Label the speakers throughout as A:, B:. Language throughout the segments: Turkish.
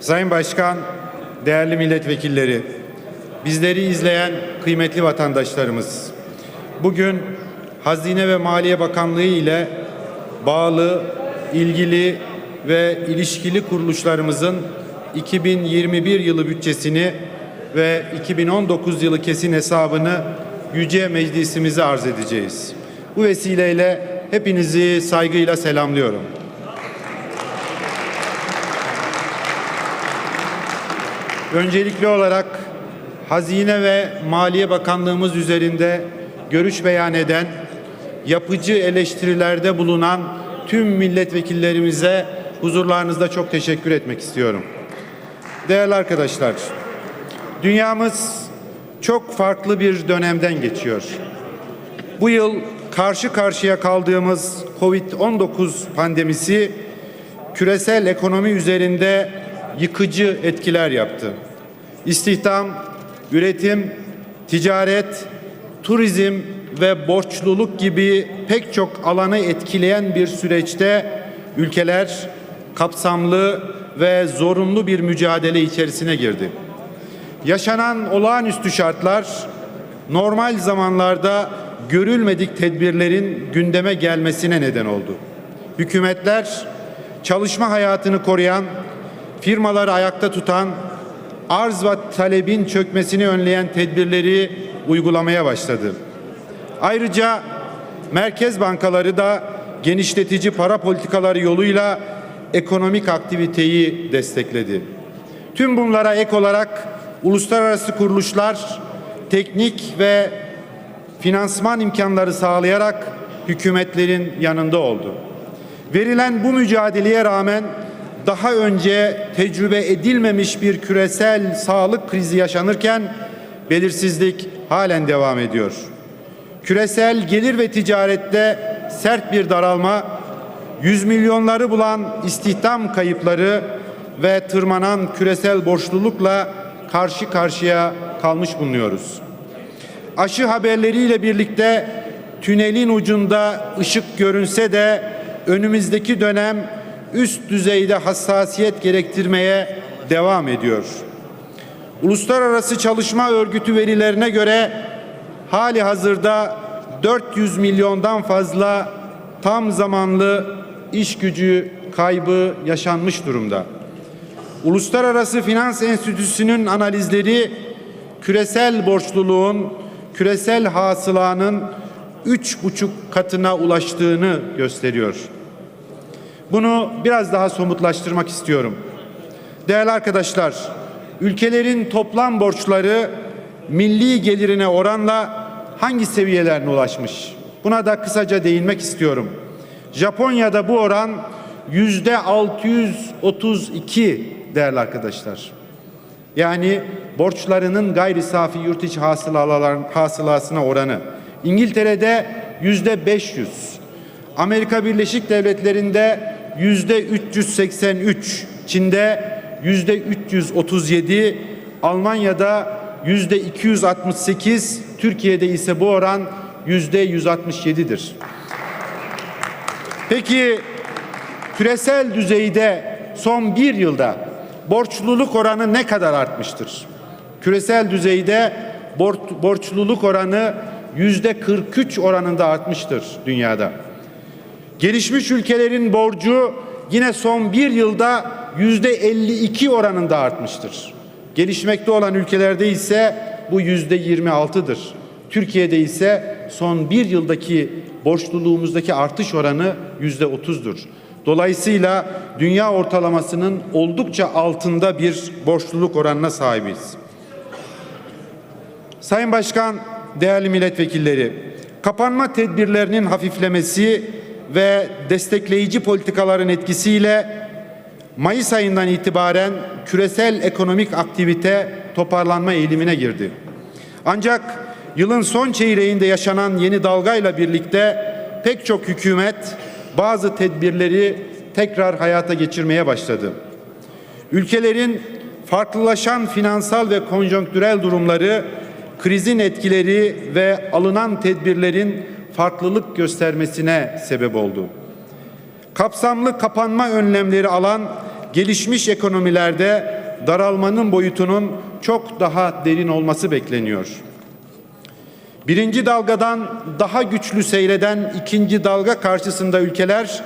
A: Sayın Başkan, değerli milletvekilleri, bizleri izleyen kıymetli vatandaşlarımız, bugün Hazine ve Maliye Bakanlığı ile bağlı, ilgili ve ilişkili kuruluşlarımızın 2021 yılı bütçesini ve 2019 yılı kesin hesabını Yüce Meclisimize arz edeceğiz. Bu vesileyle hepinizi saygıyla selamlıyorum. Öncelikli olarak Hazine ve Maliye Bakanlığımız üzerinde görüş beyan eden, yapıcı eleştirilerde bulunan tüm milletvekillerimize huzurlarınızda çok teşekkür etmek istiyorum. Değerli arkadaşlar, dünyamız çok farklı bir dönemden geçiyor. Bu yıl karşı karşıya kaldığımız Covid-19 pandemisi küresel ekonomi üzerinde yıkıcı etkiler yaptı. İstihdam, üretim, ticaret, turizm ve borçluluk gibi pek çok alanı etkileyen bir süreçte ülkeler kapsamlı ve zorunlu bir mücadele içerisine girdi. Yaşanan olağanüstü şartlar normal zamanlarda görülmedik tedbirlerin gündeme gelmesine neden oldu. Hükümetler çalışma hayatını koruyan, firmaları ayakta tutan, arz ve talebin çökmesini önleyen tedbirleri uygulamaya başladı. Ayrıca merkez bankaları da genişletici para politikaları yoluyla ekonomik aktiviteyi destekledi. Tüm bunlara ek olarak uluslararası kuruluşlar teknik ve finansman imkanları sağlayarak hükümetlerin yanında oldu. Verilen bu mücadeleye rağmen daha önce tecrübe edilmemiş bir küresel sağlık krizi yaşanırken belirsizlik halen devam ediyor. Küresel gelir ve ticarette sert bir daralma, yüz milyonları bulan istihdam kayıpları ve tırmanan küresel borçlulukla karşı karşıya kalmış bulunuyoruz. Aşı haberleriyle birlikte tünelin ucunda ışık görünse de önümüzdeki dönem üst düzeyde hassasiyet gerektirmeye devam ediyor. Uluslararası Çalışma Örgütü verilerine göre hali hazırda 400 milyondan fazla tam zamanlı iş gücü kaybı yaşanmış durumda. Uluslararası Finans Enstitüsü'nün analizleri küresel borçluluğun, küresel hasılanın üç buçuk katına ulaştığını gösteriyor. Bunu biraz daha somutlaştırmak istiyorum. Değerli arkadaşlar, ülkelerin toplam borçları milli gelirine oranla hangi seviyelerine ulaşmış? Buna da kısaca değinmek istiyorum. Japonya'da bu oran yüzde 632 değerli arkadaşlar. Yani borçlarının gayri safi yurt içi hasılasına oranı. İngiltere'de yüzde 500. Amerika Birleşik Devletleri'nde yüzde 383. Çin'de yüzde 337. Almanya'da yüzde 268. Türkiye'de ise bu oran yüzde 167'dir. Peki küresel düzeyde son bir yılda borçluluk oranı ne kadar artmıştır? Küresel düzeyde borçluluk oranı yüzde 43 oranında artmıştır dünyada. Gelişmiş ülkelerin borcu yine son bir yılda yüzde 52 oranında artmıştır. Gelişmekte olan ülkelerde ise bu yüzde 26'dır. Türkiye'de ise son bir yıldaki borçluluğumuzdaki artış oranı yüzde 30'dur. Dolayısıyla dünya ortalamasının oldukça altında bir borçluluk oranına sahibiz. Sayın Başkan, değerli milletvekilleri, kapanma tedbirlerinin hafiflemesi ve destekleyici politikaların etkisiyle Mayıs ayından itibaren küresel ekonomik aktivite toparlanma eğilimine girdi. Ancak yılın son çeyreğinde yaşanan yeni dalgayla birlikte pek çok hükümet bazı tedbirleri tekrar hayata geçirmeye başladı. Ülkelerin farklılaşan finansal ve konjonktürel durumları, krizin etkileri ve alınan tedbirlerin farklılık göstermesine sebep oldu. Kapsamlı kapanma önlemleri alan gelişmiş ekonomilerde daralmanın boyutunun çok daha derin olması bekleniyor. Birinci dalgadan daha güçlü seyreden ikinci dalga karşısında ülkeler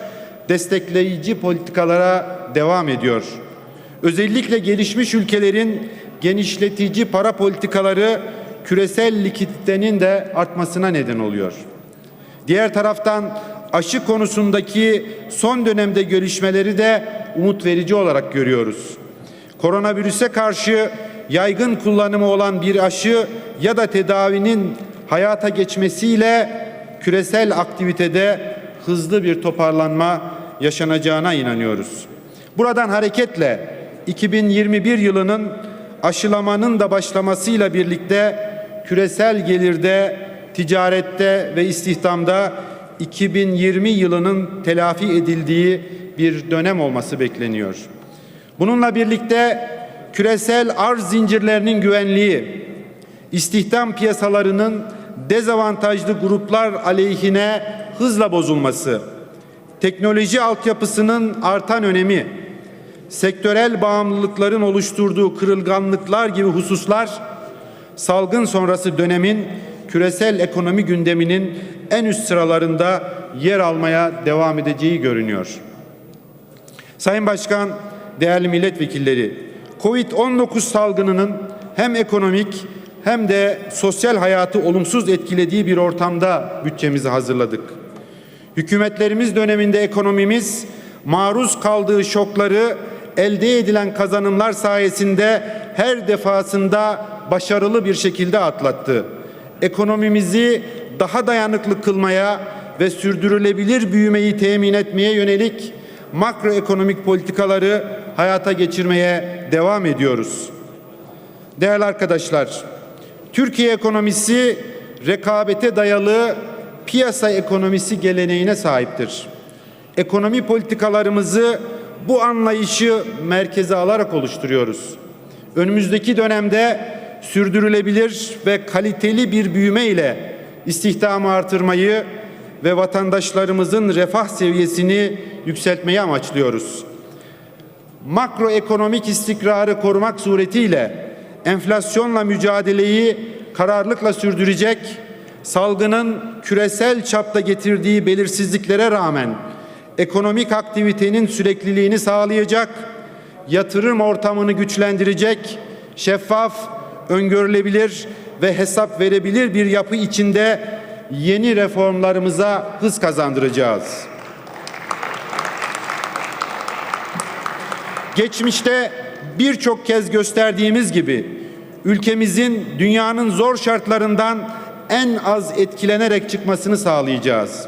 A: destekleyici politikalara devam ediyor. Özellikle gelişmiş ülkelerin genişletici para politikaları küresel likiditenin de artmasına neden oluyor. Diğer taraftan aşı konusundaki son dönemde gelişmeleri de umut verici olarak görüyoruz. Koronavirüse karşı yaygın kullanımı olan bir aşı ya da tedavinin hayata geçmesiyle küresel aktivitede hızlı bir toparlanma yaşanacağına inanıyoruz. Buradan hareketle 2021 yılının aşılamanın da başlamasıyla birlikte küresel gelirde, ticarette ve istihdamda 2020 yılının telafi edildiği bir dönem olması bekleniyor. Bununla birlikte küresel arz zincirlerinin güvenliği, istihdam piyasalarının dezavantajlı gruplar aleyhine hızla bozulması, teknoloji altyapısının artan önemi, sektörel bağımlılıkların oluşturduğu kırılganlıklar gibi hususlar salgın sonrası dönemin küresel ekonomi gündeminin en üst sıralarında yer almaya devam edeceği görünüyor. Sayın Başkan, değerli milletvekilleri, Covid-19 salgınının hem ekonomik hem de sosyal hayatı olumsuz etkilediği bir ortamda bütçemizi hazırladık. Hükümetlerimiz döneminde ekonomimiz maruz kaldığı şokları elde edilen kazanımlar sayesinde her defasında başarılı bir şekilde atlattı. Ekonomimizi daha dayanıklı kılmaya ve sürdürülebilir büyümeyi temin etmeye yönelik makroekonomik politikaları hayata geçirmeye devam ediyoruz. Değerli arkadaşlar, Türkiye ekonomisi rekabete dayalı piyasa ekonomisi geleneğine sahiptir. Ekonomi politikalarımızı bu anlayışı merkeze alarak oluşturuyoruz. Önümüzdeki dönemde sürdürülebilir ve kaliteli bir büyüme ile istihdamı artırmayı ve vatandaşlarımızın refah seviyesini yükseltmeyi amaçlıyoruz. Makroekonomik istikrarı korumak suretiyle enflasyonla mücadeleyi kararlılıkla sürdürecek, salgının küresel çapta getirdiği belirsizliklere rağmen ekonomik aktivitenin sürekliliğini sağlayacak, yatırım ortamını güçlendirecek, şeffaf, öngörülebilir ve hesap verebilir bir yapı içinde yeni reformlarımıza hız kazandıracağız. Geçmişte birçok kez gösterdiğimiz gibi ülkemizin dünyanın zor şartlarından en az etkilenerek çıkmasını sağlayacağız.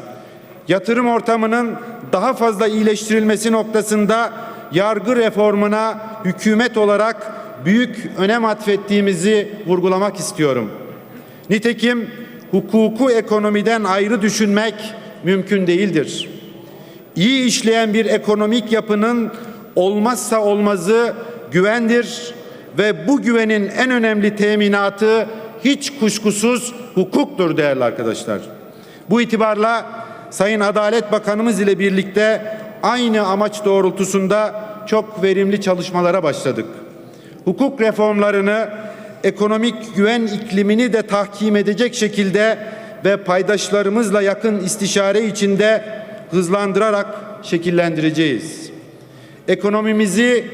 A: Yatırım ortamının daha fazla iyileştirilmesi noktasında yargı reformuna hükümet olarak büyük önem atfettiğimizi vurgulamak istiyorum. Nitekim hukuku ekonomiden ayrı düşünmek mümkün değildir. İyi işleyen bir ekonomik yapının olmazsa olmazı güvendir ve bu güvenin en önemli teminatı hiç kuşkusuz hukuktur değerli arkadaşlar. Bu itibarla Sayın Adalet Bakanımız ile birlikte aynı amaç doğrultusunda çok verimli çalışmalara başladık. Hukuk reformlarını ekonomik güven iklimini de tahkim edecek şekilde ve paydaşlarımızla yakın istişare içinde hızlandırarak şekillendireceğiz. Ekonomimizi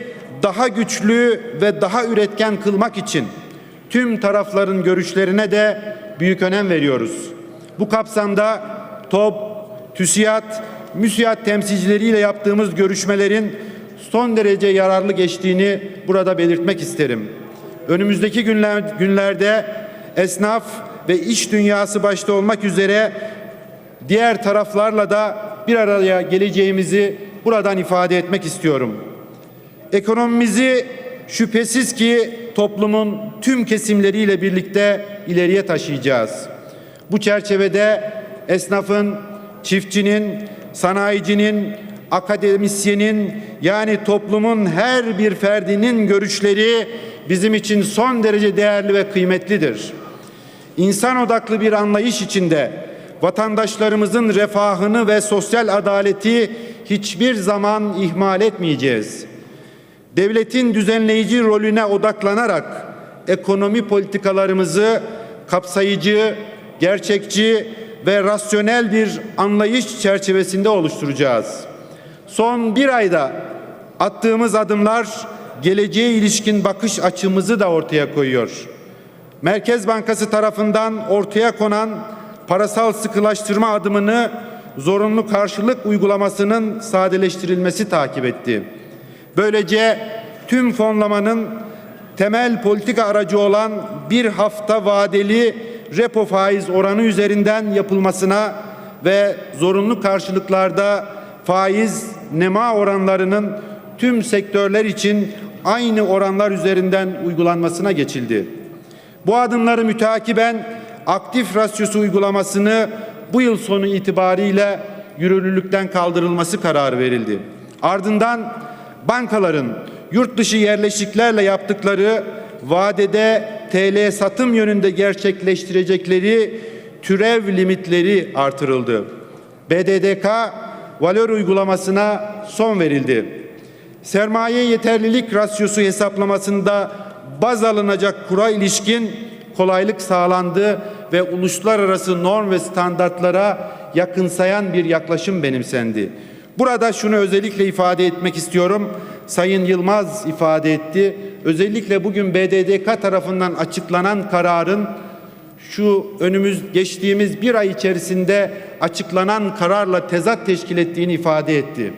A: daha güçlü ve daha üretken kılmak için tüm tarafların görüşlerine de büyük önem veriyoruz. Bu kapsamda TOP, TÜSİAD, MÜSİAD temsilcileriyle yaptığımız görüşmelerin son derece yararlı geçtiğini burada belirtmek isterim. Önümüzdeki günler, günlerde esnaf ve iş dünyası başta olmak üzere diğer taraflarla da bir araya geleceğimizi buradan ifade etmek istiyorum. Ekonomimizi şüphesiz ki toplumun tüm kesimleriyle birlikte ileriye taşıyacağız. Bu çerçevede esnafın, çiftçinin, sanayicinin, akademisyenin yani toplumun her bir ferdinin görüşleri bizim için son derece değerli ve kıymetlidir. İnsan odaklı bir anlayış içinde vatandaşlarımızın refahını ve sosyal adaleti hiçbir zaman ihmal etmeyeceğiz. devletin düzenleyici rolüne odaklanarak ekonomi politikalarımızı kapsayıcı, gerçekçi ve rasyonel bir anlayış çerçevesinde oluşturacağız. Son bir ayda attığımız adımlar geleceğe ilişkin bakış açımızı da ortaya koyuyor. Merkez Bankası tarafından ortaya konan parasal sıkılaştırma adımını zorunlu karşılık uygulamasının sadeleştirilmesi takip etti. Böylece tüm fonlamanın temel politika aracı olan bir hafta vadeli repo faiz oranı üzerinden yapılmasına ve zorunlu karşılıklarda faiz nema oranlarının tüm sektörler için aynı oranlar üzerinden uygulanmasına geçildi. Bu adımları mütakiben aktif rasyosu uygulamasını bu yıl sonu itibariyle yürürlülükten kaldırılması kararı verildi. Ardından bankaların yurt dışı yerleşiklerle yaptıkları vadede TL satım yönünde gerçekleştirecekleri türev limitleri artırıldı. BDDK valör uygulamasına son verildi. Sermaye yeterlilik rasyosu hesaplamasında baz alınacak kura ilişkin kolaylık sağlandı ve uluslararası norm ve standartlara yakınsayan bir yaklaşım benimsendi. Burada şunu özellikle ifade etmek istiyorum. Sayın Yılmaz ifade etti. Özellikle bugün BDDK tarafından açıklanan kararın şu önümüz geçtiğimiz bir ay içerisinde açıklanan kararla tezat teşkil ettiğini ifade etti.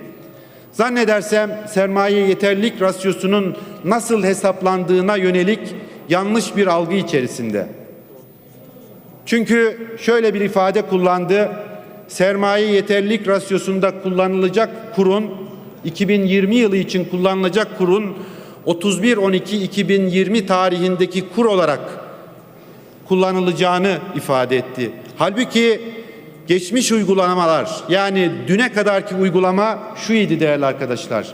A: Zannedersem sermaye yeterlilik rasyosunun nasıl hesaplandığına yönelik yanlış bir algı içerisinde. Çünkü şöyle bir ifade kullandı. Sermaye yeterlilik rasyosunda kullanılacak kurun 2020 yılı için kullanılacak kurun 31-12-2020 tarihindeki kur olarak kullanılacağını ifade etti. Halbuki geçmiş uygulamalar yani düne kadarki uygulama şu idi değerli arkadaşlar.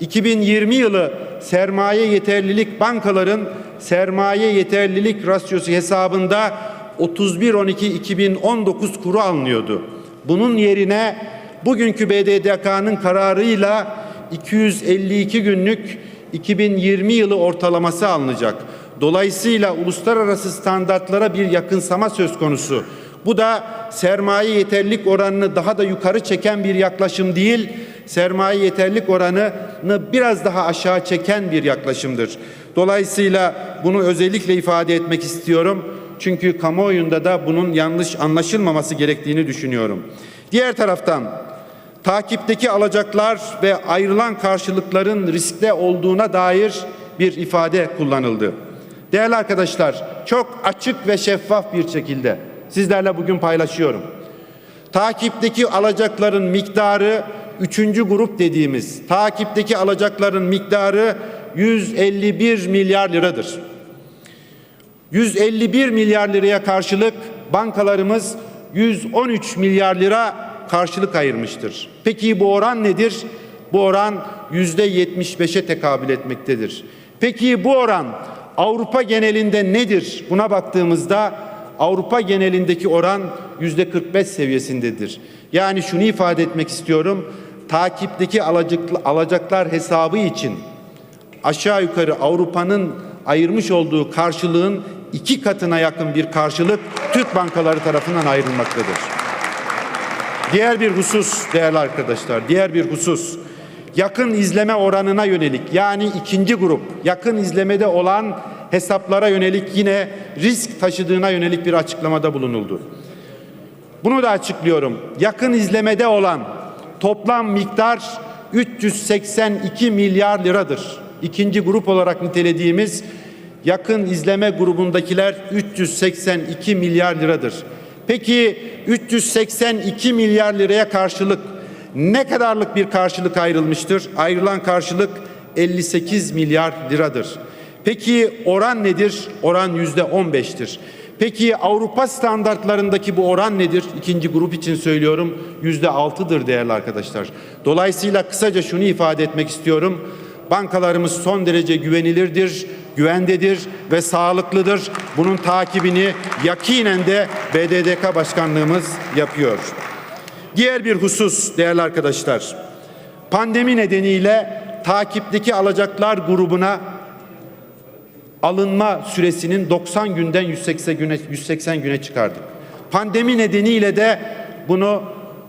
A: 2020 yılı sermaye yeterlilik bankaların sermaye yeterlilik rasyosu hesabında 31-12-2019 kuru alınıyordu. Bunun yerine bugünkü BDDK'nın kararıyla 252 günlük 2020 yılı ortalaması alınacak. Dolayısıyla uluslararası standartlara bir yakınsama söz konusu. Bu da sermaye yeterlilik oranını daha da yukarı çeken bir yaklaşım değil, sermaye yeterlilik oranını biraz daha aşağı çeken bir yaklaşımdır. Dolayısıyla bunu özellikle ifade etmek istiyorum. Çünkü kamuoyunda da bunun yanlış anlaşılmaması gerektiğini düşünüyorum. Diğer taraftan takipteki alacaklar ve ayrılan karşılıkların riskte olduğuna dair bir ifade kullanıldı. Değerli arkadaşlar, çok açık ve şeffaf bir şekilde sizlerle bugün paylaşıyorum. Takipteki alacakların miktarı üçüncü grup dediğimiz takipteki alacakların miktarı 151 milyar liradır. 151 milyar liraya karşılık bankalarımız 113 milyar lira karşılık ayırmıştır. Peki bu oran nedir? Bu oran yüzde 75'e tekabül etmektedir. Peki bu oran Avrupa genelinde nedir? Buna baktığımızda Avrupa genelindeki oran yüzde 45 seviyesindedir. Yani şunu ifade etmek istiyorum. Takipteki alacaklar hesabı için aşağı yukarı Avrupa'nın ayırmış olduğu karşılığın iki katına yakın bir karşılık Türk bankaları tarafından ayrılmaktadır. Diğer bir husus değerli arkadaşlar, diğer bir husus yakın izleme oranına yönelik yani ikinci grup yakın izlemede olan hesaplara yönelik yine risk taşıdığına yönelik bir açıklamada bulunuldu. Bunu da açıklıyorum. Yakın izlemede olan toplam miktar 382 milyar liradır. İkinci grup olarak nitelediğimiz yakın izleme grubundakiler 382 milyar liradır. Peki 382 milyar liraya karşılık ne kadarlık bir karşılık ayrılmıştır? Ayrılan karşılık 58 milyar liradır. Peki oran nedir? Oran yüzde 15'tir. Peki Avrupa standartlarındaki bu oran nedir? İkinci grup için söylüyorum yüzde altıdır değerli arkadaşlar. Dolayısıyla kısaca şunu ifade etmek istiyorum. Bankalarımız son derece güvenilirdir, güvendedir ve sağlıklıdır. Bunun takibini yakinen de BDDK Başkanlığımız yapıyor. Diğer bir husus değerli arkadaşlar. Pandemi nedeniyle takipteki alacaklar grubuna alınma süresinin 90 günden 180 güne 180 güne çıkardık. Pandemi nedeniyle de bunu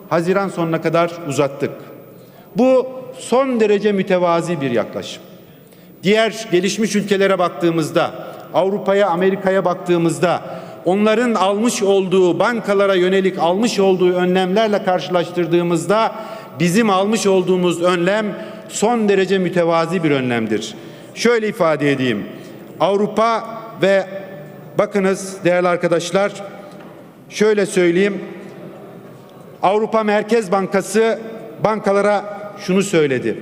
A: Haziran sonuna kadar uzattık. Bu son derece mütevazi bir yaklaşım. Diğer gelişmiş ülkelere baktığımızda, Avrupa'ya, Amerika'ya baktığımızda onların almış olduğu bankalara yönelik almış olduğu önlemlerle karşılaştırdığımızda bizim almış olduğumuz önlem son derece mütevazi bir önlemdir. Şöyle ifade edeyim. Avrupa ve bakınız değerli arkadaşlar şöyle söyleyeyim. Avrupa Merkez Bankası bankalara şunu söyledi.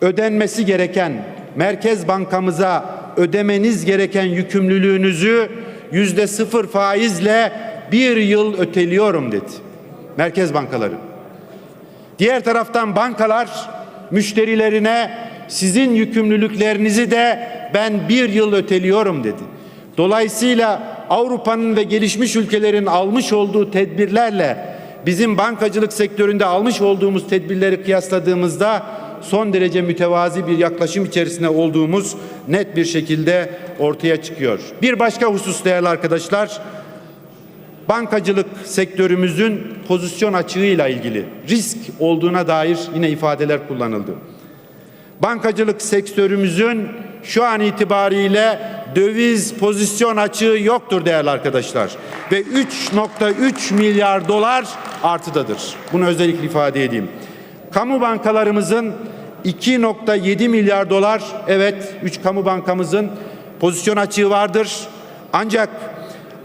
A: Ödenmesi gereken Merkez Bankamıza ödemeniz gereken yükümlülüğünüzü yüzde sıfır faizle bir yıl öteliyorum dedi. Merkez bankaları. Diğer taraftan bankalar müşterilerine sizin yükümlülüklerinizi de ben bir yıl öteliyorum dedi. Dolayısıyla Avrupa'nın ve gelişmiş ülkelerin almış olduğu tedbirlerle bizim bankacılık sektöründe almış olduğumuz tedbirleri kıyasladığımızda son derece mütevazi bir yaklaşım içerisinde olduğumuz net bir şekilde ortaya çıkıyor. Bir başka husus değerli arkadaşlar, bankacılık sektörümüzün pozisyon açığıyla ilgili risk olduğuna dair yine ifadeler kullanıldı. Bankacılık sektörümüzün şu an itibariyle döviz pozisyon açığı yoktur değerli arkadaşlar. Ve 3.3 milyar dolar artıdadır. Bunu özellikle ifade edeyim. Kamu bankalarımızın 2.7 milyar dolar evet 3 kamu bankamızın pozisyon açığı vardır. Ancak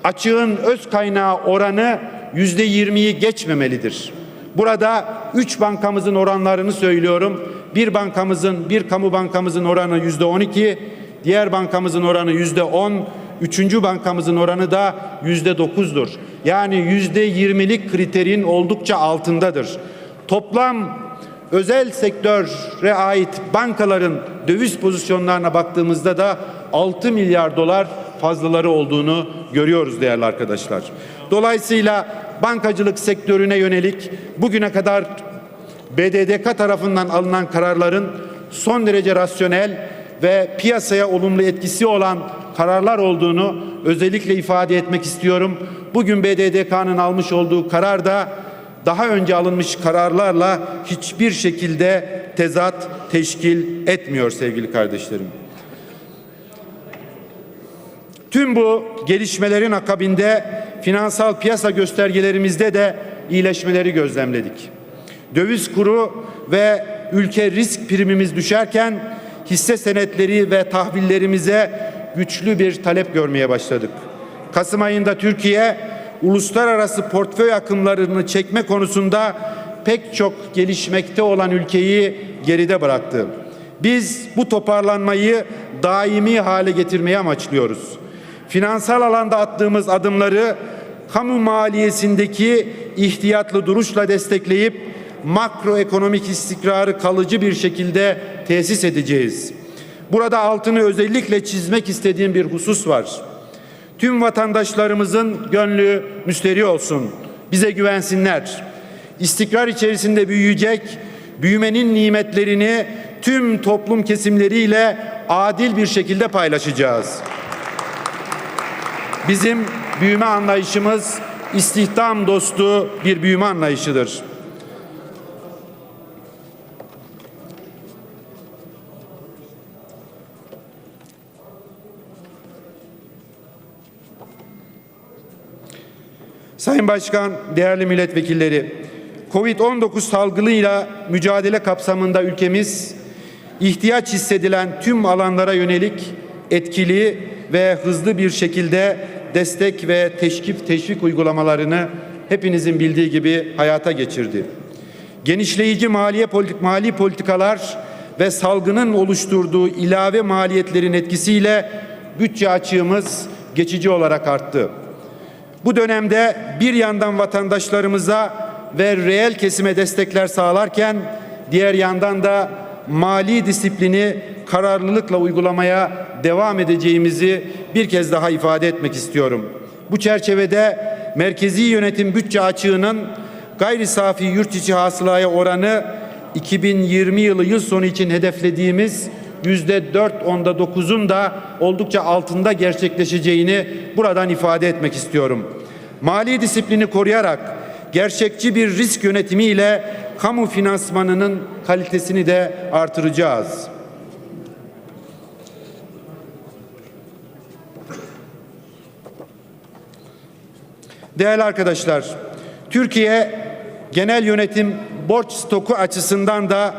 A: açığın öz kaynağı oranı yüzde yirmiyi geçmemelidir. Burada üç bankamızın oranlarını söylüyorum. Bir bankamızın, bir kamu bankamızın oranı yüzde on iki, diğer bankamızın oranı yüzde on, üçüncü bankamızın oranı da yüzde dokuzdur. Yani yüzde yirmilik kriterin oldukça altındadır. Toplam özel sektöre ait bankaların döviz pozisyonlarına baktığımızda da 6 milyar dolar fazlaları olduğunu görüyoruz değerli arkadaşlar. Dolayısıyla bankacılık sektörüne yönelik bugüne kadar BDDK tarafından alınan kararların son derece rasyonel ve piyasaya olumlu etkisi olan kararlar olduğunu özellikle ifade etmek istiyorum. Bugün BDDK'nın almış olduğu karar da daha önce alınmış kararlarla hiçbir şekilde tezat teşkil etmiyor sevgili kardeşlerim. Tüm bu gelişmelerin akabinde finansal piyasa göstergelerimizde de iyileşmeleri gözlemledik. Döviz kuru ve ülke risk primimiz düşerken hisse senetleri ve tahvillerimize güçlü bir talep görmeye başladık. Kasım ayında Türkiye uluslararası portföy akımlarını çekme konusunda pek çok gelişmekte olan ülkeyi geride bıraktı. Biz bu toparlanmayı daimi hale getirmeyi amaçlıyoruz. Finansal alanda attığımız adımları kamu maliyesindeki ihtiyatlı duruşla destekleyip makroekonomik istikrarı kalıcı bir şekilde tesis edeceğiz. Burada altını özellikle çizmek istediğim bir husus var. Tüm vatandaşlarımızın gönlü müsteri olsun. Bize güvensinler. İstikrar içerisinde büyüyecek, büyümenin nimetlerini tüm toplum kesimleriyle adil bir şekilde paylaşacağız. Bizim büyüme anlayışımız istihdam dostu bir büyüme anlayışıdır. Sayın Başkan, değerli milletvekilleri, Covid-19 salgınıyla mücadele kapsamında ülkemiz ihtiyaç hissedilen tüm alanlara yönelik etkili ve hızlı bir şekilde destek ve teşvik teşvik uygulamalarını hepinizin bildiği gibi hayata geçirdi. Genişleyici maliye politik mali politikalar ve salgının oluşturduğu ilave maliyetlerin etkisiyle bütçe açığımız geçici olarak arttı. Bu dönemde bir yandan vatandaşlarımıza ve reel kesime destekler sağlarken diğer yandan da mali disiplini kararlılıkla uygulamaya devam edeceğimizi bir kez daha ifade etmek istiyorum. Bu çerçevede merkezi yönetim bütçe açığının gayri safi yurt içi hasılaya oranı 2020 yılı yıl sonu için hedeflediğimiz yüzde 4 onda 9'un da oldukça altında gerçekleşeceğini buradan ifade etmek istiyorum. Mali disiplini koruyarak gerçekçi bir risk yönetimiyle kamu finansmanının kalitesini de artıracağız. Değerli arkadaşlar, Türkiye genel yönetim borç stoku açısından da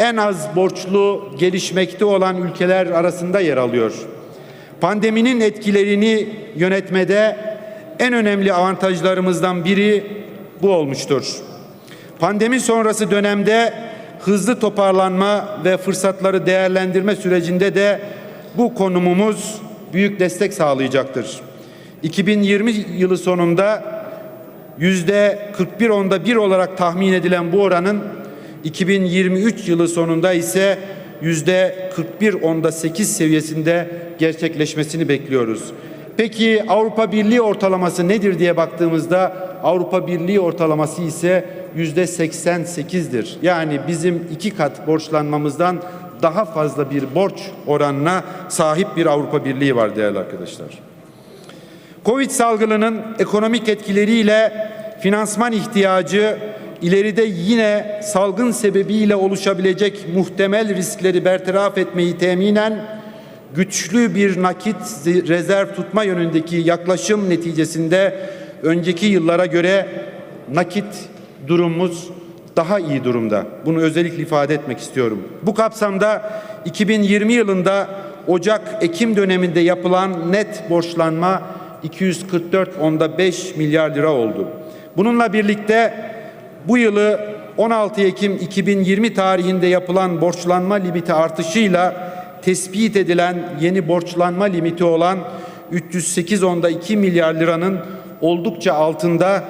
A: en az borçlu gelişmekte olan ülkeler arasında yer alıyor. Pandeminin etkilerini yönetmede en önemli avantajlarımızdan biri bu olmuştur. Pandemi sonrası dönemde hızlı toparlanma ve fırsatları değerlendirme sürecinde de bu konumumuz büyük destek sağlayacaktır. 2020 yılı sonunda yüzde 41 onda 1 olarak tahmin edilen bu oranın 2023 yılı sonunda ise yüzde 41 onda 8 seviyesinde gerçekleşmesini bekliyoruz. Peki Avrupa Birliği ortalaması nedir diye baktığımızda Avrupa Birliği ortalaması ise yüzde 88'dir. Yani bizim iki kat borçlanmamızdan daha fazla bir borç oranına sahip bir Avrupa Birliği var değerli arkadaşlar. Covid salgınının ekonomik etkileriyle finansman ihtiyacı ileride yine salgın sebebiyle oluşabilecek muhtemel riskleri bertaraf etmeyi teminen güçlü bir nakit rezerv tutma yönündeki yaklaşım neticesinde önceki yıllara göre nakit durumumuz daha iyi durumda. Bunu özellikle ifade etmek istiyorum. Bu kapsamda 2020 yılında Ocak-Ekim döneminde yapılan net borçlanma 244.5 milyar lira oldu. Bununla birlikte bu yılı 16 Ekim 2020 tarihinde yapılan borçlanma limiti artışıyla tespit edilen yeni borçlanma limiti olan 308.2 milyar liranın oldukça altında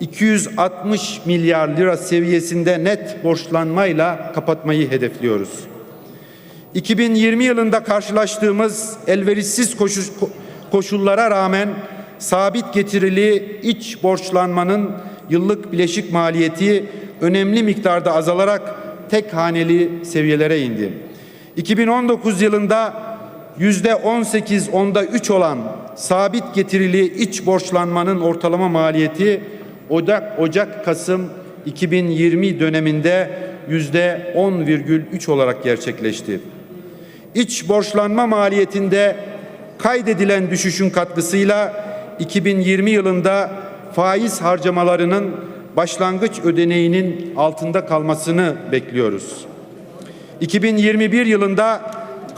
A: 260 milyar lira seviyesinde net borçlanmayla kapatmayı hedefliyoruz. 2020 yılında karşılaştığımız elverişsiz koşullara rağmen sabit getirili iç borçlanmanın yıllık bileşik maliyeti önemli miktarda azalarak tek haneli seviyelere indi. 2019 yılında yüzde 18 onda 3 olan sabit getirili iç borçlanmanın ortalama maliyeti Ocak, Ocak Kasım 2020 döneminde yüzde 10,3 olarak gerçekleşti. İç borçlanma maliyetinde kaydedilen düşüşün katkısıyla 2020 yılında faiz harcamalarının başlangıç ödeneğinin altında kalmasını bekliyoruz. 2021 yılında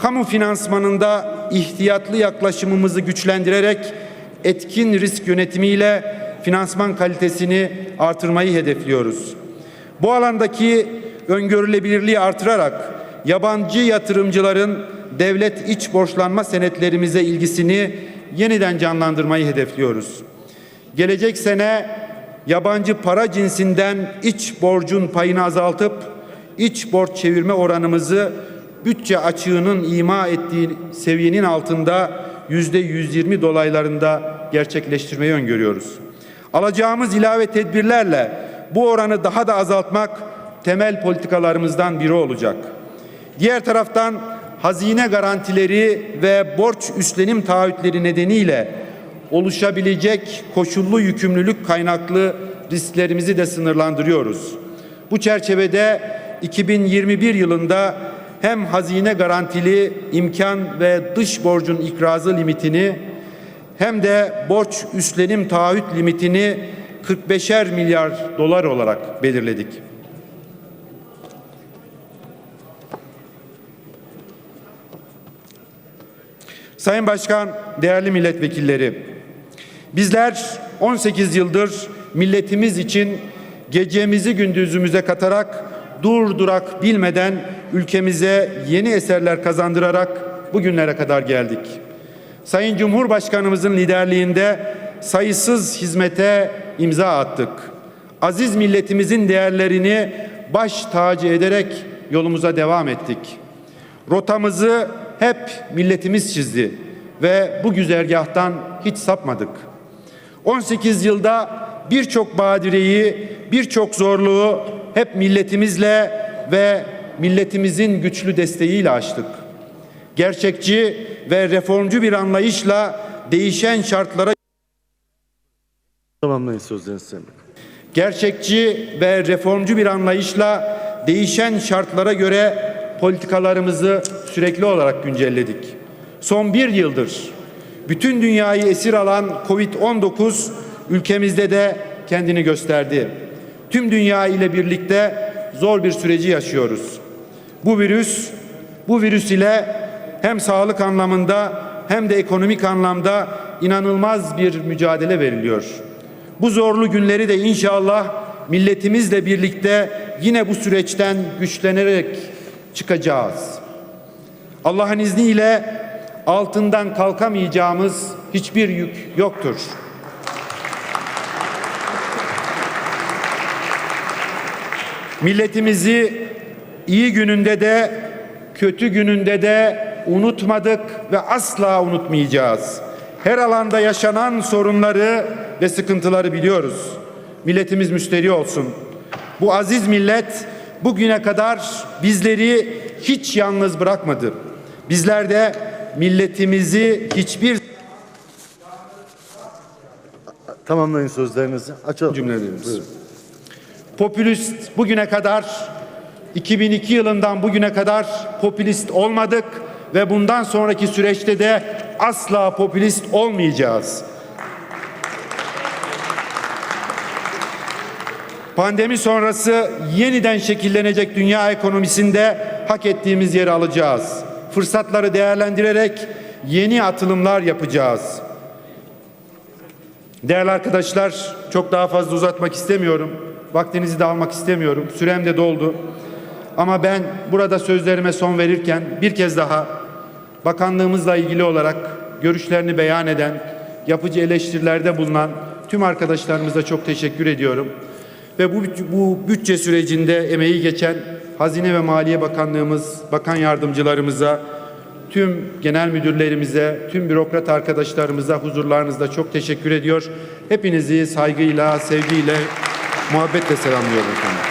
A: kamu finansmanında ihtiyatlı yaklaşımımızı güçlendirerek etkin risk yönetimiyle finansman kalitesini artırmayı hedefliyoruz. Bu alandaki öngörülebilirliği artırarak yabancı yatırımcıların devlet iç borçlanma senetlerimize ilgisini yeniden canlandırmayı hedefliyoruz. Gelecek sene yabancı para cinsinden iç borcun payını azaltıp iç borç çevirme oranımızı bütçe açığının ima ettiği seviyenin altında yüzde 120 dolaylarında gerçekleştirmeyi öngörüyoruz. Alacağımız ilave tedbirlerle bu oranı daha da azaltmak temel politikalarımızdan biri olacak. Diğer taraftan hazine garantileri ve borç üstlenim taahhütleri nedeniyle oluşabilecek koşullu yükümlülük kaynaklı risklerimizi de sınırlandırıyoruz. Bu çerçevede 2021 yılında hem hazine garantili imkan ve dış borcun ikrazı limitini hem de borç üstlenim taahhüt limitini 45'er milyar dolar olarak belirledik. Sayın Başkan, değerli milletvekilleri, bizler 18 yıldır milletimiz için gecemizi gündüzümüze katarak dur durak bilmeden ülkemize yeni eserler kazandırarak bugünlere kadar geldik. Sayın Cumhurbaşkanımızın liderliğinde sayısız hizmete imza attık. Aziz milletimizin değerlerini baş tacı ederek yolumuza devam ettik. Rotamızı hep milletimiz çizdi ve bu güzergahtan hiç sapmadık. 18 yılda birçok badireyi, birçok zorluğu hep milletimizle ve milletimizin güçlü desteğiyle açtık. Gerçekçi ve reformcu bir anlayışla değişen şartlara
B: Tamamlayın sözlerinizi
A: gerçekçi ve reformcu bir anlayışla değişen şartlara göre politikalarımızı sürekli olarak güncelledik. Son bir yıldır bütün dünyayı esir alan Covid-19 ülkemizde de kendini gösterdi. Tüm dünya ile birlikte zor bir süreci yaşıyoruz. Bu virüs, bu virüs ile hem sağlık anlamında hem de ekonomik anlamda inanılmaz bir mücadele veriliyor. Bu zorlu günleri de inşallah milletimizle birlikte yine bu süreçten güçlenerek çıkacağız. Allah'ın izniyle altından kalkamayacağımız hiçbir yük yoktur. Milletimizi iyi gününde de kötü gününde de unutmadık ve asla unutmayacağız. Her alanda yaşanan sorunları ve sıkıntıları biliyoruz. Milletimiz müşteri olsun. Bu aziz millet bugüne kadar bizleri hiç yalnız bırakmadı. Bizler de milletimizi hiçbir
B: Tamamlayın sözlerinizi. Açalım.
A: Cümlelerimiz.
B: Buyurun.
A: popülist bugüne kadar 2002 yılından bugüne kadar popülist olmadık ve bundan sonraki süreçte de asla popülist olmayacağız. Pandemi sonrası yeniden şekillenecek dünya ekonomisinde hak ettiğimiz yeri alacağız. Fırsatları değerlendirerek yeni atılımlar yapacağız. Değerli arkadaşlar, çok daha fazla uzatmak istemiyorum. Vaktinizi de almak istemiyorum. Sürem de doldu. Ama ben burada sözlerime son verirken bir kez daha bakanlığımızla ilgili olarak görüşlerini beyan eden, yapıcı eleştirilerde bulunan tüm arkadaşlarımıza çok teşekkür ediyorum. Ve bu, bu bütçe sürecinde emeği geçen Hazine ve Maliye Bakanlığımız, bakan yardımcılarımıza, tüm genel müdürlerimize, tüm bürokrat arkadaşlarımıza huzurlarınızda çok teşekkür ediyor. Hepinizi saygıyla, sevgiyle, muhabbetle selamlıyorum efendim.